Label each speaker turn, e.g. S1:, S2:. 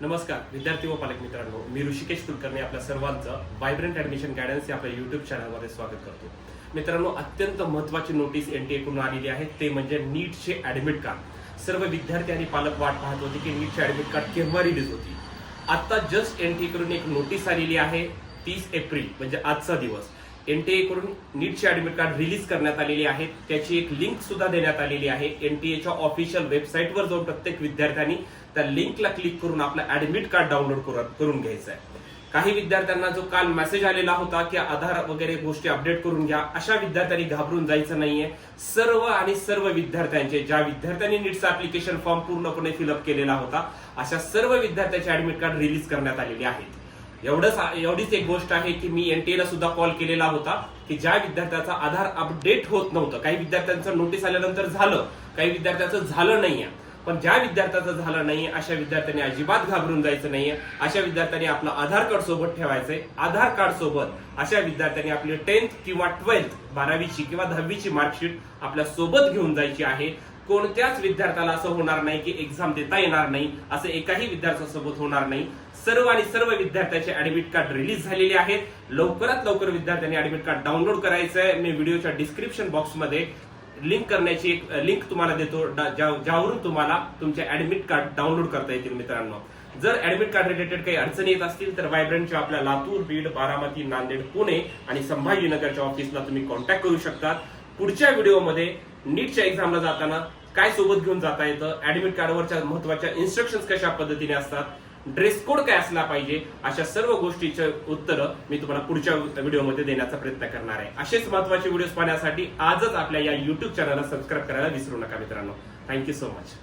S1: नमस्कार विद्यार्थी व पालक मित्रांनो. मी ऋषिकेश कुलकर्णी आपल्या सर्वांचं व्हायब्रंट ऍडमिशन गायडन्स या आपल्या युट्यूब चॅनलमध्ये स्वागत करतो. मित्रांनो अत्यंत महत्वाची नोटीस एन टी एकडून आलेली आहे. ते म्हणजे नीटचे ऍडमिट कार्ड सर्व विद्यार्थी आणि पालक वाट पाहत होते की नीटचे ऍडमिट कार्ड केव्हा रिलीज होती आत्ता जस्ट एन टी एकडून एक नोटीस आलेली आहे तीस एप्रिल म्हणजे आजचा दिवस. एनटीए कडून नीटचे ऍडमिट कार्ड रिलीज करण्यात आलेली आहे त्याची एक लिंक सुद्धा देण्यात आलेली आहे. एनटीएच्या ऑफिशियल वेबसाईटवर जाऊन प्रत्येक विद्यार्थ्यांनी त्या लिंकला क्लिक करून आपलं ऍडमिट कार्ड डाउनलोड करून घ्यायचं आहे. काही विद्यार्थ्यांना जो काल मेसेज आलेला होता की आधार वगैरे गोष्टी अपडेट करून घ्या अशा विद्यार्थ्यांनी घाबरून जायचं नाहीये. सर्व आणि सर्व विद्यार्थ्यांचे ज्या विद्यार्थ्यांनी नीटचा ऍप्लिकेशन फॉर्म पूर्णपणे फिलअप केलेला होता अशा सर्व विद्यार्थ्यांचे ऍडमिट कार्ड रिलीज करण्यात आलेले आहेत. एवढंच एवढीच एक गोष्ट आहे की मी एनटीएला सुद्धा कॉल केलेला होता की ज्या विद्यार्थ्याचा आधार अपडेट होत नव्हतं काही विद्यार्थ्यांचं नोटीस आल्यानंतर झालं काही विद्यार्थ्याचं झालं नाहीये. पण ज्या विद्यार्थ्याचं झालं नाहीये अशा विद्यार्थ्यांनी अजिबात घाबरून जायचं नाहीये. अशा विद्यार्थ्यांनी आपलं आधार कार्ड सोबत ठेवायचंय. आधार कार्ड सोबत अशा विद्यार्थ्यांनी आपली टेन्थ किंवा ट्वेल्थ बारावीची किंवा दहावीची मार्कशीट आपल्यासोबत घेऊन जायची आहे. कोणत्याच विद्यार्थ्याला असं होणार नाही की एक्झाम देता येणार नाही असं एकाही विद्यार्थ्यासोबत होणार नाही. सर्व आणि सर्व विद्यार्थ्याचे ऍडमिट कार्ड रिलीज झालेले आहेत. लवकरात लवकर विद्यार्थ्यांनी ऍडमिट कार्ड डाउनलोड करायचं आहे मी व्हिडिओच्या डिस्क्रिप्शन बॉक्समध्ये लिंक करण्याची एक लिंक तुम्हाला देतो. ज्यावरून तुम्हाला तुमचे ऍडमिट कार्ड डाउनलोड करता येतील मित्रांनो. जर ऍडमिट कार्ड रिलेटेड काही अडचणी येत असतील तर व्हायब्रंटच्या आपल्या लातूर बीड बारामती नांदेड पुणे आणि संभाजीनगरच्या ऑफिसला तुम्ही कॉन्टॅक्ट करू शकता पुढच्या व्हिडिओमध्ये नीटच्या एक्झामला जाताना काय सोबत घेऊन जाता येतं? ऍडमिट कार्डवरच्या महत्त्वाच्या इन्स्ट्रक्शन कशा पद्धतीने असतात? ड्रेस कोड काय असला पाहिजे? अशा सर्व गोष्टीचे उत्तर मी तुम्हाला पुढच्या व्हिडिओमध्ये देण्याचा प्रयत्न करणार आहे. असेच महत्त्वाचे व्हिडिओज पाहण्यासाठी आजच आपल्या या युट्यूब चॅनलला सबस्क्राईब करायला विसरू नका मित्रांनो. Thank you so much